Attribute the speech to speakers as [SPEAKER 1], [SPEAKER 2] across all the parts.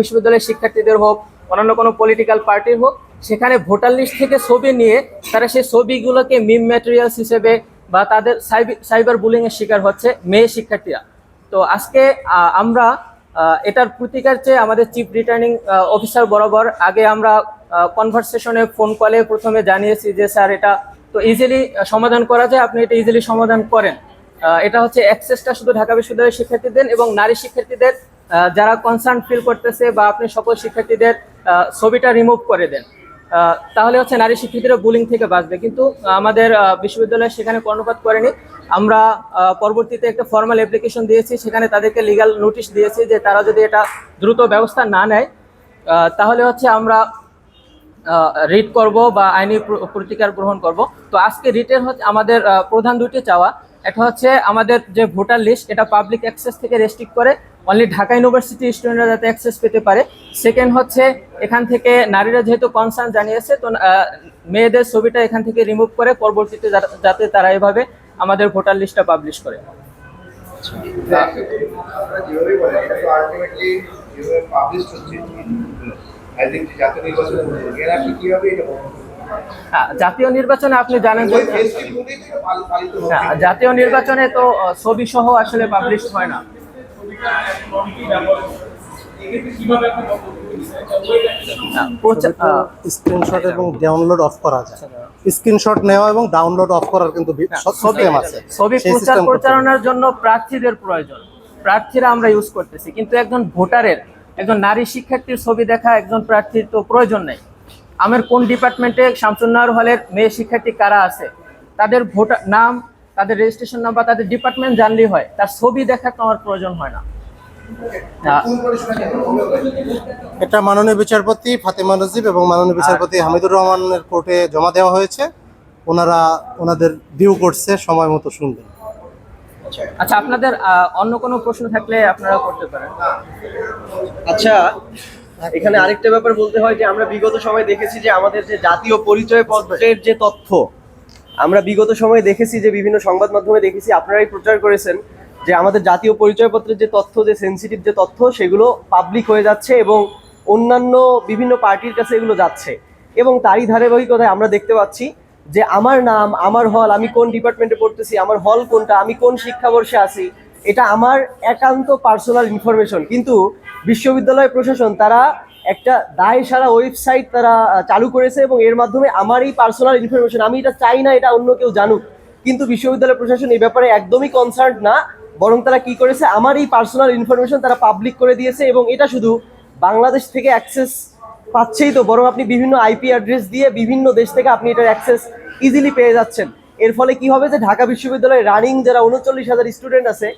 [SPEAKER 1] বিশ্ববিদ্যালয়ের শিক্ষার্থীদের হোক, অন্যান্য কোনো পলিটিক্যাল পার্টির হোক, সেখানে ভোটার লিস্ট থেকে ছবি নিয়ে তারা সেই ছবিগুলোকে মিম ম্যাটেরিয়ালস হিসেবে বা তাদের সাইবার বুলিং এর শিকার হচ্ছে মেয়ে শিক্ষার্থীরা। তো আজকে আমরা এটার প্রতিকার চেয়ে আমাদের চিফ রিটার্নিং অফিসার বরাবর আগে আমরা কনভারসেশনে ফোন কলে প্রথমে জানিয়েছি যে, স্যার, এটা তো ইজিলি সমাধান করা যায়, আপনি এটা ইজিলি সমাধান করেন। এটা হচ্ছে অ্যাক্সেসটা শুধু ঢাকা বিশ্ববিদ্যালয়ের শিক্ষার্থীদের এবং নারী শিক্ষার্থীদের যারা কনসার্ন ফিল করতেছে বা আপনি সকল শিক্ষার্থীদের ছবিটা রিমুভ করে দেন তাহলে হচ্ছে নারী শিক্ষার্থীরা বুলিং থেকে বাঁচবে। কিন্তু আমাদের বিশ্ববিদ্যালয় সেখানে কর্ণপাত করেনি। আমরা পরবর্তীতে একটা ফর্মাল অ্যাপ্লিকেশন দিয়েছি, সেখানে তাদেরকে লিগ্যাল নোটিশ দিয়েছি যে তারা যদি এটা দ্রুত ব্যবস্থা না নেয় তাহলে হচ্ছে আমরা রিট করব বা আইনি প্র- প্রতিকার গ্রহণ করব। তো আজকে রিটের হচ্ছে আমাদের প্রধান দুটি চাওয়া। একটা হচ্ছে আমাদের যে ভোটার লিস্ট এটা পাবলিক অ্যাক্সেস থেকে রেস্ট্রিক্ট করে। অনলি ঢাকা ইউনিভার্সিটি স্টুডেন্টরা যাতে অ্যাক্সেস পেতে পারে। সেকেন্ড হচ্ছে এখান থেকে নারীরা যেহেতু কনসার্ন জানিয়েছে তো মেয়েদের ছবিটা এখান থেকে রিমুভ করে পরবর্তীতে যাতে তারা এভাবে আমাদের ভোটার লিস্টটা পাবলিশ করে।
[SPEAKER 2] এটা এটা
[SPEAKER 1] হ্যাঁ, জাতীয় নির্বাচনে আপনি জানেন যে হ্যাঁ, জাতীয় নির্বাচনে তো ছবি সহ আসলে পাবলিশ হয় না। হ্যাঁ,
[SPEAKER 3] স্ক্রিনশট এবং ডাউনলোড অফ করা যায়। স্ক্রিনশট নেওয়া এবং ডাউনলোড অফ করার কিন্তু সিস্টেম আছে।
[SPEAKER 1] ছবি প্রচার। প্রচারণার জন্য প্রার্থীদের প্রয়োজন। প্রার্থীরা আমরা ইউজ করতেছি কিন্তু একজন ভোটারের একজন নারী শিক্ষার্থীর ছবি দেখা একজন প্রার্থীর তো প্রয়োজন নেই। আমার কোন ডিপার্টমেন্টে শামসুন্নাহর হলের মেয়ে শিক্ষার্থী কারা আছে? তাদের ভোটার নাম তাদের রেজিস্ট্রেশন নাম্বার তাদের ডিপার্টমেন্ট জানলেই হয়। তার ছবি দেখা তো আমার প্রয়োজন হয় না।
[SPEAKER 3] এটা মাননীয় বিচারপতি ফাতেমা নজিব এবং মাননীয় বিচারপতি হামিদুর রহমানের কোর্টে জমা দেওয়া হয়েছে। ওনারা ওনাদের ডিউ করছে সময় মতো শুনবেন।
[SPEAKER 1] আচ্ছা আপনাদের অন্য কোনো প্রশ্ন থাকলে আপনারা করতে পারেন।
[SPEAKER 4] আচ্ছা এখানে আরেকটা ব্যাপার বলতে হয় যে আমরা বিগত সময় দেখেছি যে আমাদের যে জাতীয় পরিচয় পত্রের যে তথ্য, আমরা বিগত সময়ে দেখেছি যে বিভিন্ন সংবাদ মাধ্যমে দেখেছি, আপনারাই প্রচার করেছেন যে আমাদের জাতীয় পরিচয়পত্রের যে তথ্য, যে সেন্সিটিভ যে তথ্য, সেগুলো পাবলিক হয়ে যাচ্ছে এবং অন্যান্য বিভিন্ন পার্টির কাছে এগুলো যাচ্ছে। এবং তারই ধারাবাহিকতায় আমরা দেখতে পাচ্ছি যে আমার নাম, আমার হল, আমি কোন ডিপার্টমেন্টে পড়তেছি, আমার হল কোনটা, আমি কোন শিক্ষাবর্ষে আছি, এটা আমার একান্ত পার্সোনাল ইনফরমেশন কিন্তু বিশ্ববিদ্যালয় প্রশাসন, তারা একটা দায় সারা ওয়েবসাইট তারা চালু করেছে এবং এর মাধ্যমে আমার এই পার্সোনাল ইনফরমেশন আমি এটা চাই না, এটা অন্য কেউ জানুক। কিন্তু বিশ্ববিদ্যালয় প্রশাসন এই ব্যাপারে একদমই কনসার্ন না, বরং তারা কি করেছে, আমার এই পার্সোনাল ইনফরমেশন তারা পাবলিক করে দিয়েছে এবং এটা শুধু বাংলাদেশ থেকে অ্যাক্সেস পাচ্ছেই তো, বরং আপনি বিভিন্ন আইপি অ্যাড্রেস দিয়ে বিভিন্ন দেশ থেকে আপনি এটার অ্যাক্সেস ইজিলি পেয়ে যাচ্ছেন। এর ফলে কি হবে যে ঢাকা বিশ্ববিদ্যালয়ে রানিং যারা উনচল্লিশ হাজার স্টুডেন্ট আছে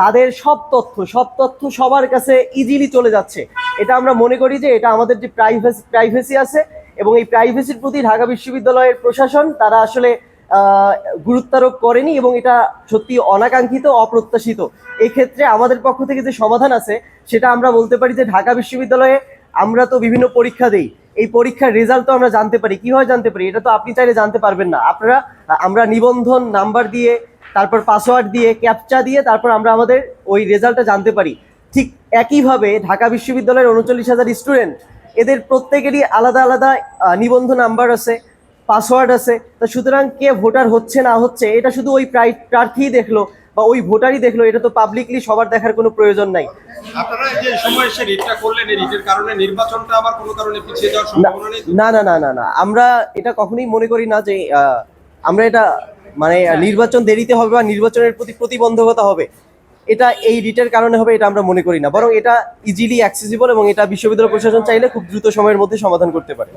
[SPEAKER 4] তাদের সব তথ্য সব তথ্য সবার কাছে ইজিলি চলে যাচ্ছে। এটা আমরা মনে করি যে এটা আমাদের যে প্রাইভেসি প্রাইভেসি আছে এবং এই প্রাইভেসির প্রতি ঢাকা বিশ্ববিদ্যালয়ের প্রশাসন তারা আসলে গুরুত্বারোপ করেনি এবং এটা সত্যি অনাকাঙ্ক্ষিত, অপ্রত্যাশিত। এক্ষেত্রে আমাদের পক্ষ থেকে যে সমাধান আছে, সেটা আমরা বলতে পারি যে ঢাকা বিশ্ববিদ্যালয়ে আমরা তো বিভিন্ন পরীক্ষা দেই। এই পরীক্ষার রেজাল্ট তো আমরা জানতে পারি। কীভাবে জানতে পারি? এটা তো আপনি চাইলে জানতে পারবেন না। আপনারা, আমরা নিবন্ধন নাম্বার দিয়ে, তারপর পাসওয়ার্ড দিয়ে ক্যাপচা দিয়ে, তারপর আমরা আমাদের ওই রেজাল্টটা জানতে পারি। ঠিক একইভাবে ঢাকা বিশ্ববিদ্যালয়ের উনচল্লিশ হাজার স্টুডেন্ট এদের প্রত্যেকেরই আলাদা আলাদা নিবন্ধ নাম্বার আছে পাসওয়ার্ড আছে। তা সুতরাং কে ভোটার হচ্ছে না হচ্ছে, এটা শুধু ওই প্রাই- প্রার্থীই দেখল। বা ওই ভোটারই দেখল এটা তো পাবলিকলি সবার দেখার কোনো প্রয়োজন নাই।
[SPEAKER 5] আপনারা যে সময় এসে রিটটা করলেন এই রিটের কারণে নির্বাচনটা আবার কোনো কারণে পিছিয়ে যাওয়ার
[SPEAKER 4] না
[SPEAKER 5] সম্ভাবনা নেই
[SPEAKER 4] না না না না না। আমরা এটা কখনোই মনে করি না যে আমরা এটা মানে নির্বাচন দেরিতে হবে বা নির্বাচনের প্রতি প্রতিবন্ধকতা হবে। এটা এই রিটের কারণে হবে এটা আমরা মনে করি না। বরং এটা ইজিলি অ্যাক্সেসিবল এবং এটা বিশ্ববিদ্যালয় প্রশাসন চাইলে খুব দ্রুত সময়ের মধ্যে সমাধান করতে পারে।